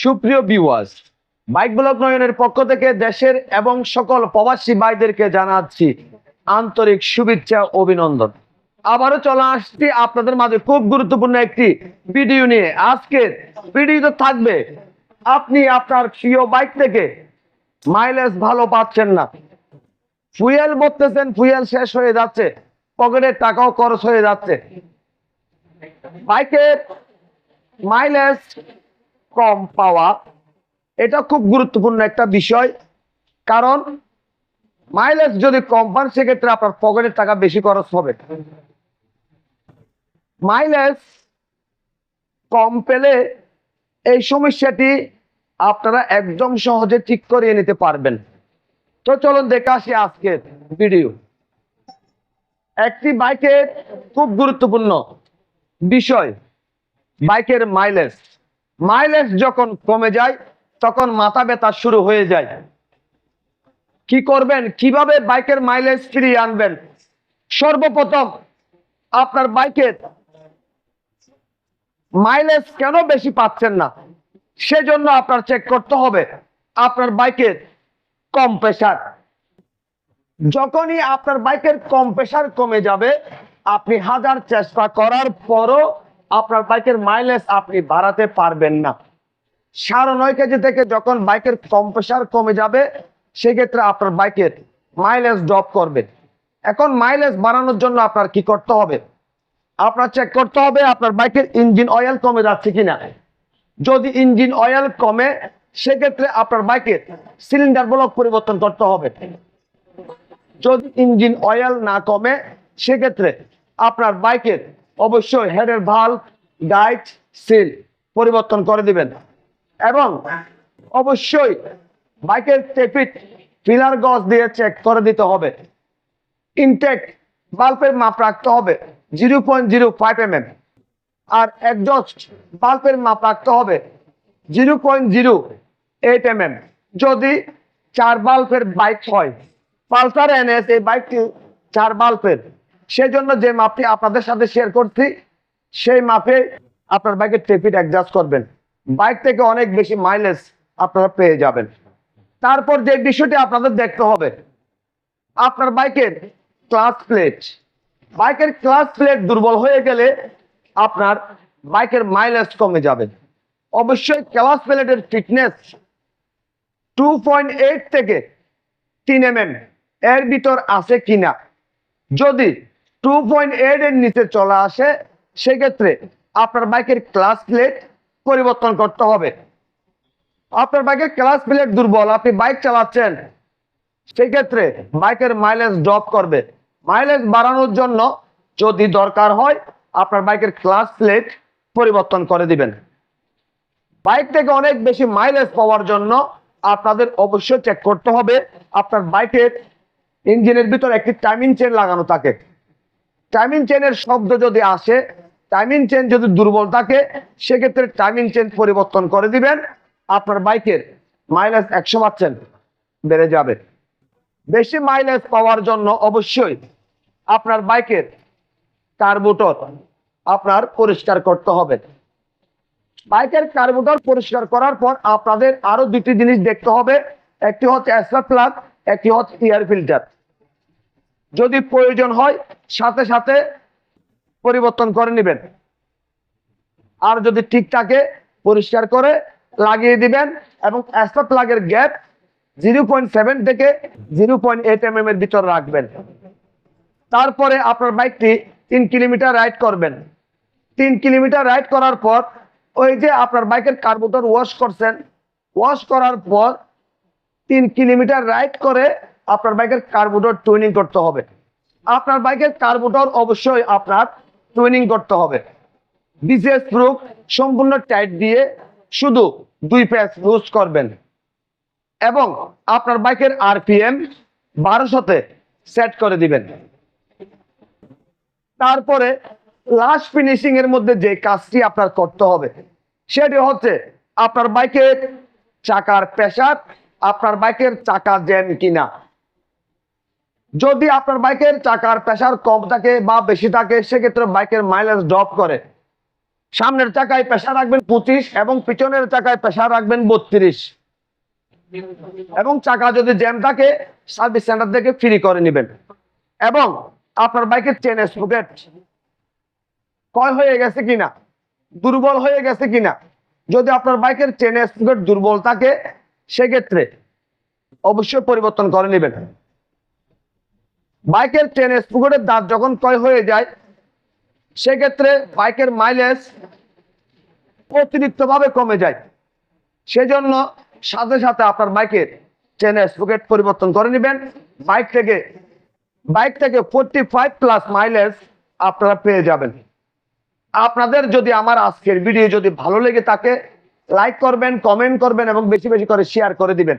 সুপ্রিয় viewers bike block নয়নের পক্ষ থেকে দেশের এবং সকল প্রবাসী ভাইদেরকে জানাচ্ছি আন্তরিক শুভেচ্ছা, অভিনন্দন। আবারও চলে আসছি আপনাদের মাঝে খুব গুরুত্বপূর্ণ একটি ভিডিও নিয়ে। আজকের ভিডিওতে থাকবে, আপনি আপনার প্রিয় বাইক থেকে মাইলেজ ভালো পাচ্ছেন না। ফুয়েল বলতেছেন, ফুয়েল শেষ হয়ে যাচ্ছে পকেটের টাকাও খরচ হয়ে যাচ্ছে। বাইকের মাইলেজ কম পাওয়া, এটা খুব গুরুত্বপূর্ণ একটা বিষয়। কারণ মাইলেজ যদি কম পান, সেক্ষেত্রে আপনার পকেটের টাকা বেশি খরচ হবে। মাইলেজ কম পেলে এই সমস্যাটি আপনারা একদম সহজে ঠিক করিয়ে নিতে পারবেন। তো চলুন দেখে আসি আজকের ভিডিও একটি বাইকের খুব গুরুত্বপূর্ণ বিষয় বাইকের মাইলেজ মাইলেজ যখন কমে যায়, তখন মাথা ব্যথা শুরু হয়ে যায়। কি করবেন? কীভাবে বাইকের মাইলেজ ফিরিয়ে আনবেন? সর্বপ্রথম আপনার বাইকের মাইলেজ কেন বেশি পাচ্ছেন না? সেজন্য আপনার চেক করতে হবে, আপনার বাইকের কম প্রেশার যখনই আপনার বাইকের কম প্রেশার কমে যাবে, আপনি হাজার চেষ্টা করার পরও আপনার বাইকের মাইলেজ আপনি বাড়াতে পারবেন না। সাড়ে নয় কেজি থেকে যখন বাইকের কম প্রেশার কমে যাবে, সেক্ষেত্রে আপনার বাইকের মাইলেজ ড্রপ করবে। এখন মাইলেজ বাড়ানোর জন্য আপনার কি করতে হবে? আপনার চেক করতে হবে আপনার বাইকের ইঞ্জিন অয়েল কমে যাচ্ছে কিনা। যদি ইঞ্জিন অয়েল কমে, সেক্ষেত্রে আপনার বাইকের সিলিন্ডার ব্লক পরিবর্তন করতে হবে। যদি ইঞ্জিন অয়েল না কমে, সেক্ষেত্রে আপনার বাইকের অবশ্যই হেডের ভালো গাইড সিল পরিবর্তন করে দিবেন। এবং অবশ্যই বাইকের টেপিট ফিলার গজ দিয়ে চেক করে দিতে হবে। ইনটেক বাল্বের মাপ রাখতে হবে zero point zero five M M আর একজস্ট বাল্বের মাপ রাখতে হবে zero point zero eight M M যদি চার বাল্বের বাইক হয়, পালসার এনএস এই বাইকটি চার বাল্বের সেই জন্য যে মাপটি আপনাদের সাথে শেয়ার করছি, সেই মাপে আপনার বাইকের ট্রেফিট অ্যাডজাস্ট করবেন। বাইক থেকে অনেক বেশি মাইলেজ আপনারা পেয়ে যাবেন। তারপর যে বিষয়টি আপনাদের দেখতে হবে, আপনার বাইকের ক্লাস প্লেট বাইকের ক্লাস প্লেট দুর্বল হয়ে গেলে আপনার বাইকের মাইলেজ কমে যাবে। অবশ্যই ক্লাস প্লেটের ফিটনেস টু পয়েন্ট এইট থেকে তিন এম এম এর ভিতর আছে কিনা। যদি টু পয়েন্ট এইট এর নিচে চলে আসে, সেক্ষেত্রে আপনার বাইকের ক্লাস প্লেট পরিবর্তন করতে হবে। আপনার বাইকের ক্লাস প্লেট দুর্বল, আপনি বাইক চালাচ্ছেন, সেক্ষেত্রে বাইকের মাইলেজ ড্রপ করবে। মাইলেজ বাড়ানোর জন্য যদি দরকার হয়, আপনার বাইকের ক্লাস প্লেট পরিবর্তন করে দিবেন। বাইক থেকে অনেক বেশি মাইলেজ পাওয়ার জন্য আপনাদের অবশ্যই চেক করতে হবে, আপনার বাইকের ইঞ্জিনের ভিতর একটি টাইমিং চেন লাগানো থাকে। টাইমিং চেনের শব্দ যদি আসে টাইমিং চেন যদি দুর্বল থাকে, সেক্ষেত্রে টাইমিং চেন পরিবর্তন করে দিবেন। আপনার বাইকের মাইলেজ একশো পার্সেন্ট বেড়ে যাবে। বেশি মাইলেজ পাওয়ার জন্য অবশ্যই আপনার বাইকের কার্বুটর আপনার পরিষ্কার করতে হবে। বাইকের কার্বুটর পরিষ্কার করার পর আপনাদের আরও দুটি জিনিস দেখতে হবে। একটি হচ্ছে অ্যাসপার প্লাগ একটি হচ্ছে এয়ার ফিল্টার যদি প্রয়োজন হয়, সাথে সাথে পরিবর্তন করে নেবেন। আর যদি ঠিক থাকে, পরিষ্কার করে লাগিয়ে দিবেন এবং অ্যাসপার প্লাগের গ্যাপ জিরো পয়েন্ট সেভেন থেকে জিরো পয়েন্ট এইট এম এর ভিতর রাখবেন। তারপরে আপনার বাইকটি তিন কিলোমিটার রাইড করবেন। তিন কিলোমিটার রাইড করার পর ওই যে আপনার বাইকের কার্বোটার ওয়াশ করছেন ওয়াশ করার পর তিন কিলোমিটার রাইড করে আপনার বাইকের কার্বোটার টুইনিং করতে হবে। আপনার বাইকের কার্বোটার অবশ্যই আপনার টুইনিং করতে হবে। বিশেষ প্রুফ সম্পূর্ণ টাইট দিয়ে শুধু দুই প্যাচ ইউজ করবেন। এবং আপনার বাইকের আরপিএম বারোশোতে সেট করে দিবেন। তারপরে লাস্ট ফিনিশিং এর মধ্যে যে কাজটি আপনার করতে হবে, সেটি হচ্ছে আপনার বাইকের চাকার প্রেসার আপনার বাইকের চাকা জ্যাম কিনা। যদি আপনার বাইকের চাকার প্রেসার কম থাকে বা বেশি থাকে, সেক্ষেত্রে বাইকের মাইলেজ ড্রপ করে। সামনের চাকায় পেশা রাখবেন পঁচিশ এবং পিছনের চাকায় পেশা রাখবেন বত্রিশ। এবং চাকা যদি জ্যাম থাকে সার্ভিস সেন্টার থেকে ফ্রি করে নেবেন। এবং আপনার বাইকের চেন স্পকেট ক্ষয় হয়ে গেছে কিনা, দুর্বল হয়ে গেছে কিনা, যদি আপনার বাইকের চেন স্পকেট দুর্বল থাকে, সেক্ষেত্রে অবশ্যই পরিবর্তন করে নেবেন। বাইকের চেন স্পকেটের দাঁত যখন ক্ষয় হয়ে যায়, সেক্ষেত্রে বাইকের মাইলেজ অতিরিক্তভাবে কমে যায়। সেজন্য সাথে সাথে আপনার বাইকের চেন স্পকেট পরিবর্তন করে নেবেন। বাইক থেকে বাইক থেকে ফোরটি ফাইভ প্লাস মাইলেজ আপনারা পেয়ে যাবেন। আপনাদের যদি আমার আজকের ভিডিও যদি ভালো লেগে থাকে লাইক করবেন কমেন্ট করবেন এবং বেশি বেশি করে শেয়ার করে দিবেন।